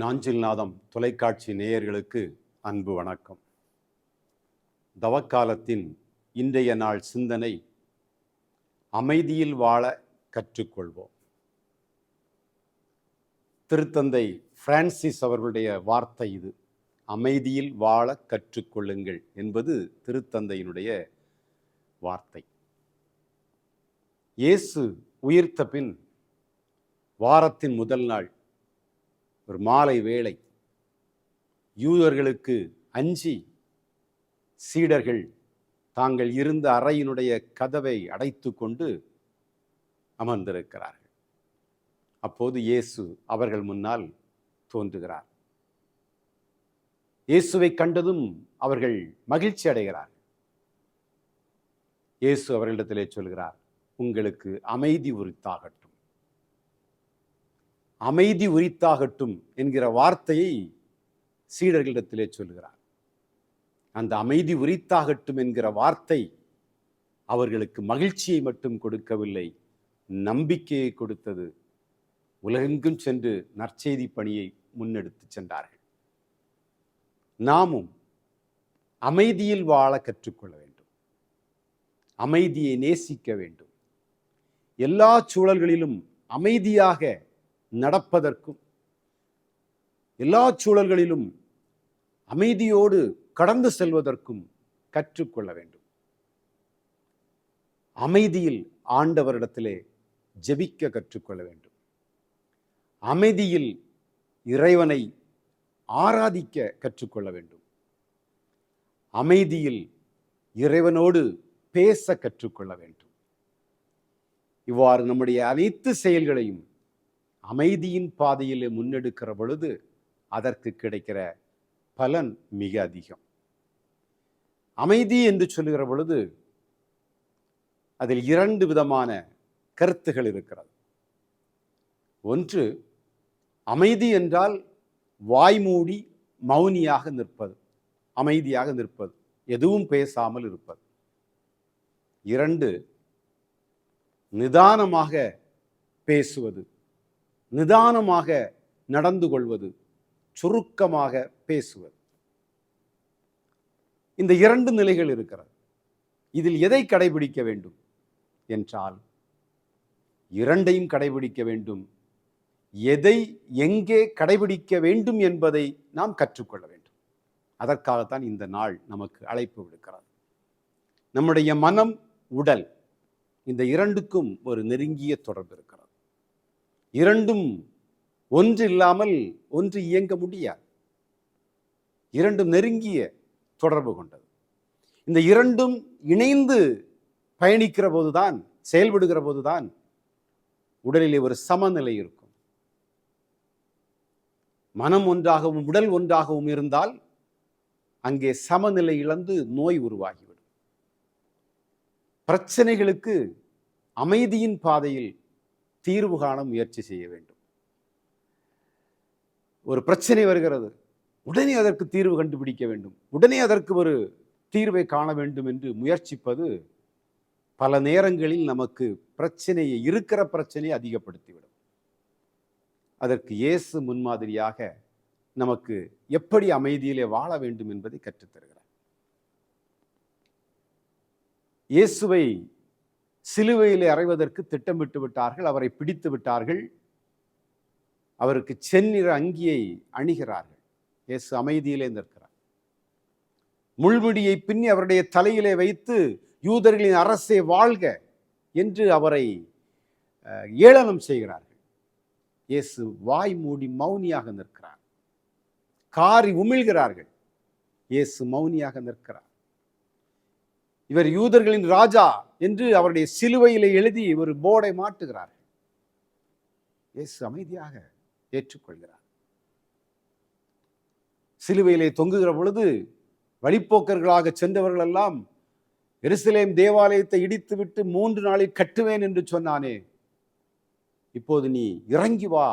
நாஞ்சில் நாதம் தொலைக்காட்சி நேயர்களுக்கு அன்பு வணக்கம். தவக்காலத்தின் இன்றைய நாள் சிந்தனை அமைதியில் வாழ கற்றுக்கொள்வோம். திருத்தந்தை பிரான்சிஸ் அவர்களுடைய வார்த்தை இது அமைதியில் வாழ கற்றுக்கொள்ளுங்கள் என்பது திருத்தந்தையினுடைய வார்த்தை. இயேசு உயிர்த்த பின் வாரத்தின் முதல் நாள் ஒரு மாலை வேளை யூதர்களுக்கு அஞ்சி சீடர்கள் தாங்கள் இருந்த அறையினுடைய கதவை அடைத்து கொண்டு அமர்ந்திருக்கிறார்கள். அப்போது இயேசு அவர்கள் முன்னால் தோன்றுகிறார். இயேசுவை கண்டதும் அவர்கள் மகிழ்ச்சி அடைகிறார்கள். இயேசு அவர்களிடத்திலே சொல்கிறார் உங்களுக்கு அமைதி உரித்தாகட்டும். அமைதி உரித்தாகட்டும் என்கிற வார்த்தையை சீடர்களிடத்திலே சொல்கிறார் அந்த அமைதி உரித்தாகட்டும் என்கிற வார்த்தை அவர்களுக்கு மகிழ்ச்சியை மட்டும் கொடுக்கவில்லை நம்பிக்கையை கொடுத்தது. உலகெங்கும் சென்று நற்செய்தி பணியை முன்னெடுத்து சென்றார்கள். நாமும் அமைதியில் வாழ கற்றுக்கொள்ள வேண்டும். அமைதியை நேசிக்க வேண்டும். எல்லா சூழல்களிலும் அமைதியாக நடப்பதற்கும் எல்லா சூழல்களிலும் அமைதியோடு கடந்து செல்வதற்கும் கற்றுக்கொள்ள வேண்டும். அமைதியில் ஆண்டவரிடத்திலே ஜெபிக்க கற்றுக்கொள்ள வேண்டும். அமைதியில் இறைவனை ஆராதிக்க கற்றுக்கொள்ள வேண்டும். அமைதியில் இறைவனோடு பேச கற்றுக்கொள்ள வேண்டும். இவ்வாறு நம்முடைய அனைத்து செயல்களையும் அமைதியின் பாதையில் முன்னெடுக்கிற பொழுது அதற்கு கிடைக்கிற பலன் மிக அதிகம். அமைதி என்று சொல்லுகிற பொழுது அதில் இரண்டு விதமான கருத்துகள் இருக்கிறது. ஒன்று அமைதி என்றால் வாய்மூடி மௌனியாக நிற்பது அமைதியாக நிற்பது எதுவும் பேசாமல் இருப்பது. இரண்டு நிதானமாக பேசுவது நிதானமாக நடந்து கொள்வது சுருக்கமாக பேசுவது. இந்த இரண்டு நிலைகள் இருக்கிறது. இதில் எதை கடைபிடிக்க வேண்டும் என்றால் இரண்டையும் கடைபிடிக்க வேண்டும். எதை எங்கே கடைபிடிக்க வேண்டும் என்பதை நாம் கற்றுக்கொள்ள வேண்டும். அதற்காகத்தான் இந்த நாள் நமக்கு அழைப்பு விடுக்கிறது. நம்முடைய மனம் உடல் இந்த இரண்டுக்கும் ஒரு நெருங்கிய தொடர்பு இருக்கிறது. இரண்டும் ஒன்று இல்லாமல் ஒன்று இயங்க முடியாது. இரண்டும் நெருங்கிய தொடர்பு கொண்டது. இந்த இரண்டும் இணைந்து பயணிக்கிற போதுதான் செயல்படுகிற போதுதான் உடலிலே ஒரு சமநிலை இருக்கும். மனம் ஒன்றாகவும் உடல் ஒன்றாகவும் இருந்தால் அங்கே சமநிலை இழந்து நோய் உருவாகிவிடும். பிரச்சனைகளுக்கு அமைதியின் பாதையில் தீர்வு காண முயற்சி செய்ய வேண்டும். ஒரு பிரச்சனை வருகிறது. உடனே அதற்கு தீர்வு கண்டுபிடிக்க வேண்டும். உடனே அதற்கு ஒரு தீர்வை காண வேண்டும் என்று முயற்சிப்பது பல நேரங்களில் நமக்கு பிரச்சனையை இருக்கிற பிரச்சனையை அதிகப்படுத்திவிடும். அதற்கு இயேசு முன்மாதிரியாக நமக்கு எப்படி அமைதியிலே வாழ வேண்டும் என்பதை கற்றுத்தருகிறார். இயேசுவை சிலுவையிலே அறைவதற்கு திட்டமிட்டு விட்டார்கள் அவரை பிடித்து விட்டார்கள். அவருக்கு செந்நிற அங்கியை அணிகிறார்கள். இயேசு அமைதியிலே நிற்கிறார். முள்முடியை பின்னி அவருடைய தலையிலே வைத்து யூதர்களின் அரசே வாழ்க என்று அவரை ஏளனம் செய்கிறார்கள். இயேசு வாய் மூடி மௌனியாக நிற்கிறார். காரி உமிழ்கிறார்கள். இயேசு மௌனியாக நிற்கிறார். இவர் யூதர்களின் ராஜா என்று அவருடைய சிலுவையிலே எழுதி ஒரு போர்டை மாட்டுகிறார் இயேசு அமைதியாக ஏற்றுக்கொள்கிறார். சிலுவையிலே தொங்குகிற பொழுது வழிப்போக்கர்களாக சென்றவர்கள் எல்லாம் எருசலேம் தேவாலயத்தை இடித்துவிட்டு மூன்று நாளில் கட்டுவேன் என்று சொன்னானே. இப்போது நீ இறங்கி வா.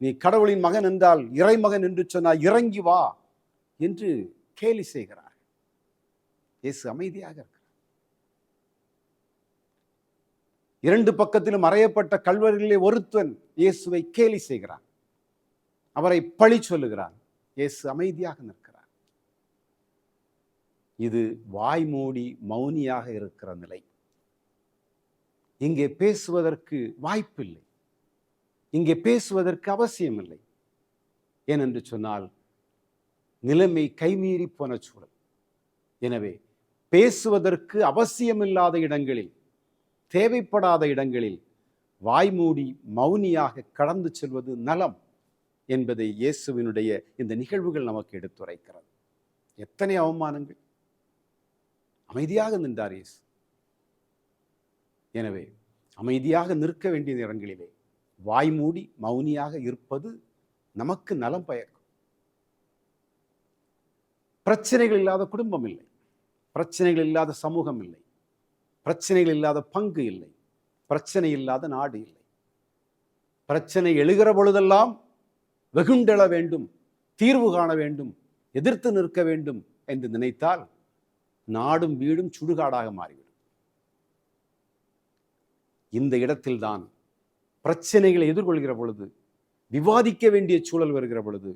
நீ கடவுளின் மகன் என்றால் இறைமகன் என்று சொன்னால் இறங்கி வா என்று கேலி செய்கிறார். இயேசு அமைதியாக இருக்கிறார். இரண்டு பக்கத்திலும் அறையப்பட்ட கல்வர்களிலே ஒருத்தன் இயேசுவை கேலி செய்கிறான். அவரை பழி சொல்லுகிறான். இயேசு அமைதியாக நிற்கிறார். இது வாய்மூடி மௌனியாக இருக்கிற நிலை. இங்கே பேசுவதற்கு வாய்ப்பில்லை. இங்கே பேசுவதற்கு அவசியமில்லை. ஏனென்று சொன்னால் நிலைமை கைமீறி போன சூழல். எனவே பேசுவதற்கு அவசியமில்லாத இடங்களில் தேவைப்படாத இடங்களில் வாய்மூடி மௌனியாக கடந்து செல்வது நலம் என்பதை இயேசுவினுடைய இந்த நிகழ்வுகள் நமக்கு எடுத்துரைக்கிறது. எத்தனை அவமானங்கள். அமைதியாக நின்றார் இயேசு. எனவே அமைதியாக நிற்க வேண்டிய நேரங்களிலே வாய்மூடி மௌனியாக இருப்பது நமக்கு நலம் பயக்கும். பிரச்சனைகள் இல்லாத குடும்பம் இல்லை. பிரச்சனைகள் இல்லாத சமூகம் இல்லை. பிரச்சனைகள் இல்லாத பங்கு இல்லை. பிரச்சனை இல்லாத நாடு இல்லை. பிரச்சனை எழுகிற பொழுதெல்லாம் வெகுண்டெழ வேண்டும் தீர்வு காண வேண்டும் எதிர்த்து நிற்க வேண்டும் என்று நினைத்தால் நாடும் வீடும் சுடுகாடாக மாறிவிடும். இந்த இடத்தில்தான் பிரச்சனைகளை எதிர்கொள்கிற பொழுது விவாதிக்க வேண்டிய சூழல் வருகிற பொழுது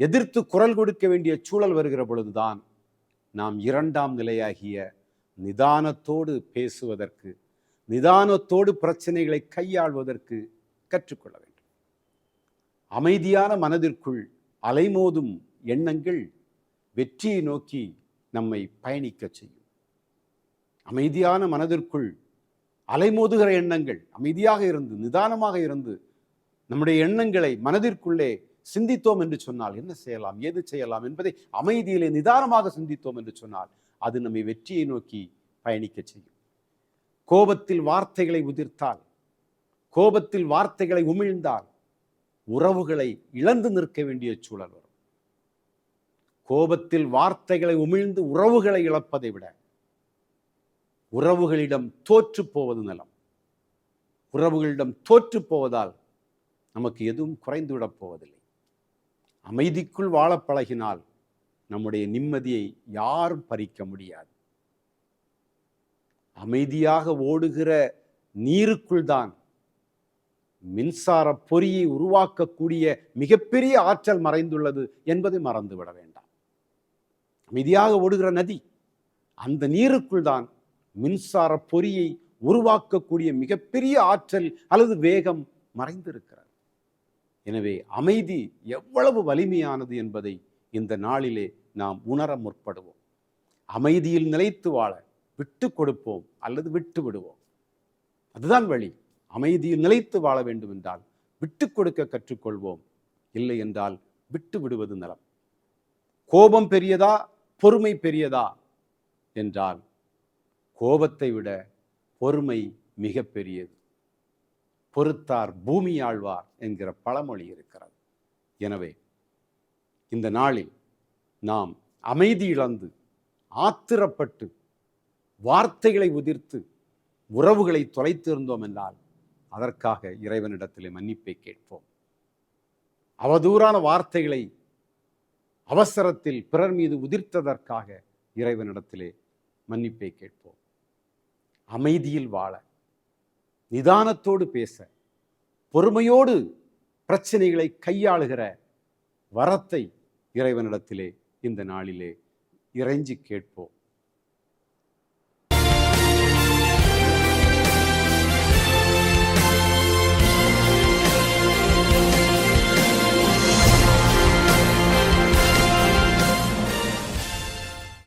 எதிர்த்து குரல் கொடுக்க வேண்டிய சூழல் வருகிற பொழுதுதான் நாம் இரண்டாம் நிலையாகிய நிதானத்தோடு பேசுவதற்கு நிதானத்தோடு பிரச்சனைகளை கையாள்வதற்கு கற்றுக்கொள்ள வேண்டும். அமைதியான மனதிற்குள் அலைமோதும் எண்ணங்கள் வெற்றியை நோக்கி நம்மை பயணிக்க செய்யும். அமைதியான மனதிற்குள் அலைமோதுகிற எண்ணங்கள் அமைதியாக இருந்து நிதானமாக இருந்து நம்முடைய எண்ணங்களை மனதிற்குள்ளே சிந்தித்தோம் என்று சொன்னால் என்ன செய்யலாம்? ஏது செய்யலாம்? என்பதை அமைதியிலே நிதானமாக சிந்தித்தோம் என்று சொன்னால் அது நம்மை வெற்றியை நோக்கி பயணிக்க செய்யும். கோபத்தில் வார்த்தைகளை உதிர்த்தால் கோபத்தில் வார்த்தைகளை உமிழ்ந்தால் உறவுகளை இழந்து நிற்க வேண்டிய சூழல் வரும். கோபத்தில் வார்த்தைகளை உமிழ்ந்து உறவுகளை இழப்பதை விட உறவுகளிடம் தோற்று போவது நலம். உறவுகளிடம் தோற்று போவதால் நமக்கு எதுவும் குறைந்துவிடப் போவதில்லை. அமைதிக்குள் வாழ பழகினால் நம்முடைய நிம்மதியை யாரும் பறிக்க முடியாது. அமைதியாக ஓடுகிற நீருக்குள் தான் மின்சார பொறியை உருவாக்கக்கூடிய மிகப்பெரிய ஆற்றல் மறைந்துள்ளது என்பதை மறந்துவிட வேண்டாம். அமைதியாக ஓடுகிற நதி அந்த நீருக்குள் தான் மின்சார பொறியை உருவாக்கக்கூடிய மிகப்பெரிய ஆற்றல் அல்லது வேகம் மறைந்திருக்கிறது. எனவே அமைதி எவ்வளவு வலிமையானது என்பதை இந்த நாளிலே நாம் உணர முற்படுவோம். அமைதியில் நிலைத்து வாழ விட்டு கொடுப்போம் அல்லது விட்டு விடுவோம். அதுதான் வழி. அமைதியில் நிலைத்து வாழ வேண்டும் என்றால் விட்டு கொடுக்க கற்றுக்கொள்வோம். இல்லை என்றால் விட்டு விடுவது நலம். கோபம் பெரியதா? பொறுமை பெரியதா? என்றால் கோபத்தை விட பொறுமை மிக பெரியது. பொறுத்தார் பூமி ஆழ்வார் என்கிற பழமொழி இருக்கிறது. எனவே இந்த நாளில் நாம் அமைதி இழந்து ஆத்திரப்பட்டு வார்த்தைகளை உதிர்த்து உறவுகளை தொலைத்திருந்தோம் என்றால் அதற்காக இறைவனிடத்திலே மன்னிப்பை கேட்போம். அவதூறான வார்த்தைகளை அவசரத்தில் பிறர் மீது உதிர்த்ததற்காக இறைவனிடத்திலே மன்னிப்பை கேட்போம். அமைதியில் வாழ நிதானத்தோடு பேச பொறுமையோடு பிரச்சனைகளை கையாளுகிற வரத்தை இறைவனிடத்திலே இந்த நாளிலே இறைஞ்சி கேட்போம்.